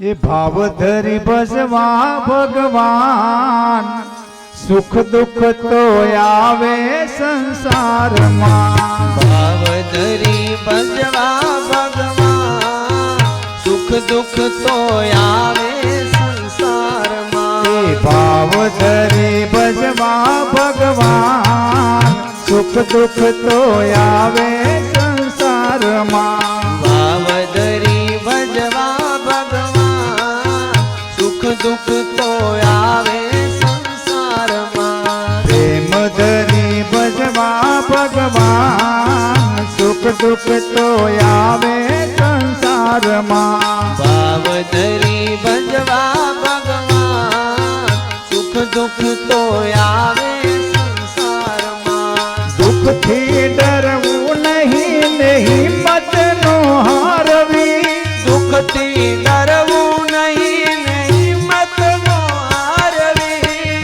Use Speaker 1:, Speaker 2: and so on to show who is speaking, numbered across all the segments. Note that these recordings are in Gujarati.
Speaker 1: એ ભાવ ધરી ભજવા ભગવાન સુખ દુઃખ તો આવે સંસારમાં.
Speaker 2: ભાવ ધરી ભજવા ભગવાન સુખ દુઃખ તો આવે સંસારમાં.
Speaker 1: ભાવ ધરી ભજવા ભગવાન સુખ દુઃખ તો આવે
Speaker 2: દુઃખ તો આવે સંસારમાં. ભાવ ધરી ભજવા ભગવાન સુખ દુઃખ તો આવે સંસારમાં.
Speaker 1: દુઃખથી ડરવું નહીં નહીં મત નો હારવી.
Speaker 2: દુઃખથી ડરવું નહીં નહીં મત નો હારવી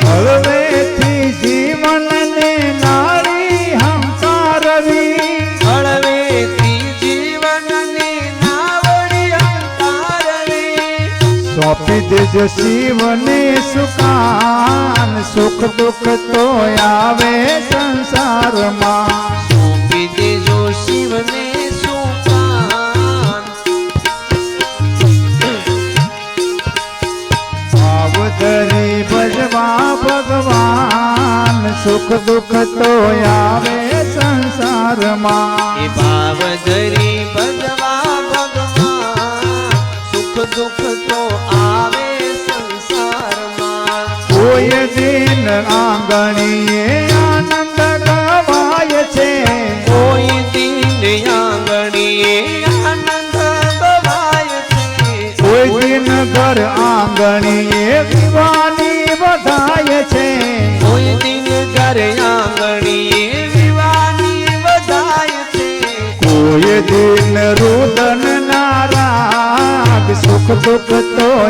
Speaker 1: સોંપી દેજો શિવને સુકાન. સુખ દુઃખ તો આવે સંસારમાં.
Speaker 2: સોંપી દેજો શિવને
Speaker 1: ધરી ભજવા ભગવાન. સુખ દુઃખ તો આવે સંસારમાં.
Speaker 2: એ ભાવ ધરી ભજવા ભગવાન. સુખ દુઃખ તો
Speaker 1: કોઈ દિન આંગણીએ આનંદ ગવાય છે.
Speaker 2: કોઈ દિન આંગણીએ આનંદ ગવાય છે.
Speaker 1: કોઈ દિન ઘર આંગણીએ વિવાની વધાય છે.
Speaker 2: કોઈ દિન ઘર આંગણીએ વિવાની વધાય છે.
Speaker 1: કોઈ દિન રુદન નારાગ સુખ દુઃખ તો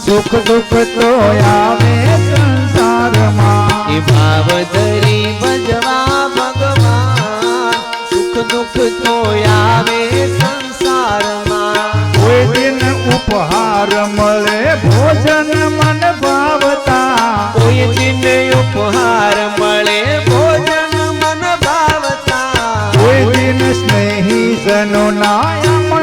Speaker 2: સુખ દુઃખ તો આવે સંસારમાં એ ભાવ ધરી ભજવા ભગવાન સુખ દુઃખ તો આવે સંસારમાં
Speaker 1: કોઈ દિન ઉપહાર મળે ભોજન મન ભાવતા
Speaker 2: કોઈ દિન ઉપહાર મળે ભોજન મન ભાવતા
Speaker 1: કોઈ દિન સ્નેહી જનો ના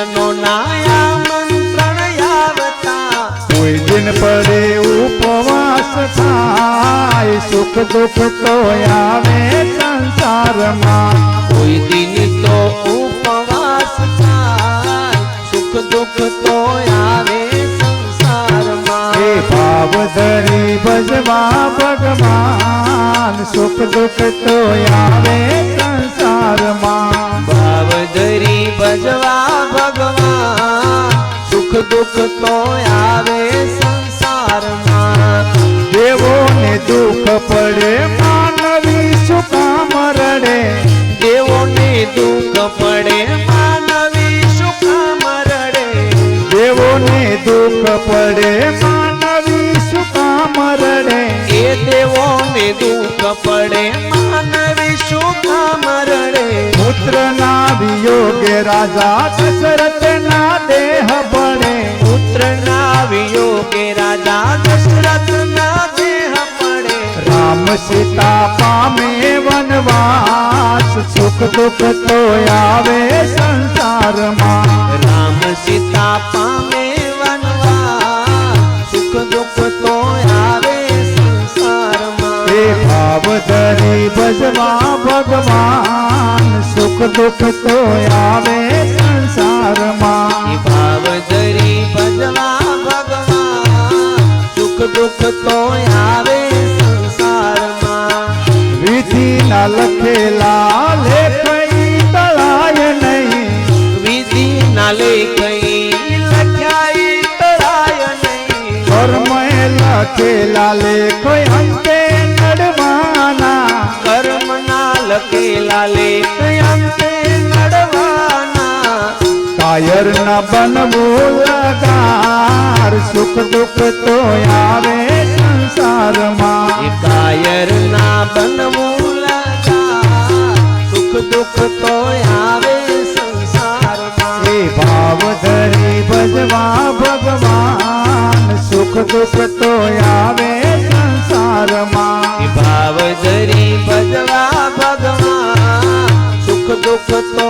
Speaker 2: જનો નાયા મંત્રણ આવતા
Speaker 1: કોઈ દિન પડે ઉપવાસ થાય સુખ દુઃખ તો આવે સંસારમાં.
Speaker 2: કોઈ દિન તો ઉપવાસ થાય સુખ દુઃખ તો આવે
Speaker 1: એ
Speaker 2: સંસારમાં
Speaker 1: ભાવ ધરી ભજવા ભગવાન સુખ દુઃખ તો આવે
Speaker 2: તો આવે સંસારમાં.
Speaker 1: દેવોને દુઃખ પડે, માનવી શું કામ રડે
Speaker 2: દેવોને દુઃખ પડે, માનવી શું કામ રડે
Speaker 1: દેવોને દુઃખ પડે, માનવી શું કામ રડે
Speaker 2: એ દેવોને દુઃખ પડે, માનવી શું કામ રડે
Speaker 1: પુત્ર ના વિયોગે રાજા દશરથ ના દેહ
Speaker 2: ના કે રાજા દશરથ ના દેહ પડે.
Speaker 1: રામ સીતા પામે વનવાસ સુખ દુઃખ તો આવે સંસારમાં.
Speaker 2: રામ સીતા પામે વનવાસ સુખ દુઃખ તો આવે સંસારમાં.
Speaker 1: એ ભાવ ધરી ભજવા ભગવાન સુખ દુઃખ તો આવે વિધિ ના લખેલા લેખઈ તળાય નહીં.
Speaker 2: વિધિ ના કઈ લખાઈ તળાય નહીં.
Speaker 1: કર્મ લખેલા લેખ અંતે નડવાના.
Speaker 2: કર્મ ના લખેલા લેખ અંતે નડવાના.
Speaker 1: કાયર ના બનવું લગાર સુખ દુઃખ તો આવે સંસારમાં.
Speaker 2: કાયર ના બનવું દુઃખ તો આવે સંસારમાં.
Speaker 1: એ ભાવ ધરે ભજવા ભગવાન. સુખ દુઃખ તો આવે સંસારમાં.
Speaker 2: ભાવ ધરી ભજવા ભગવાન. સુખ દુઃખ તો